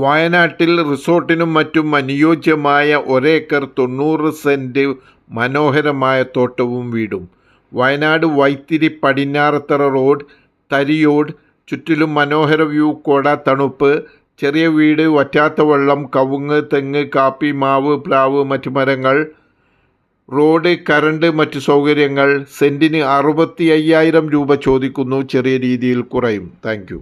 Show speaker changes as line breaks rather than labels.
വയനാട്ടിൽ റിസോർട്ടിനും മറ്റും അനുയോജ്യമായ ഒരേക്കർ തൊണ്ണൂറ് സെന്റ് മനോഹരമായ തോട്ടവും വീടും. വയനാട് വൈത്തിരി പടിഞ്ഞാറത്തറ റോഡ് തരിയോട് ചുറ്റിലും മനോഹര വ്യൂ കോട തണുപ്പ് ചെറിയ വീട് വറ്റാത്ത വെള്ളം കവുങ്ങ് തെങ്ങ് കാപ്പി മാവ് പ്ലാവ് മറ്റു മരങ്ങൾ റോഡ് കറണ്ട് മറ്റു സൗകര്യങ്ങൾ സെന്റിന് അറുപത്തി അയ്യായിരം രൂപ ചോദിക്കുന്നു ചെറിയ രീതിയിൽ കുറയും താങ്ക്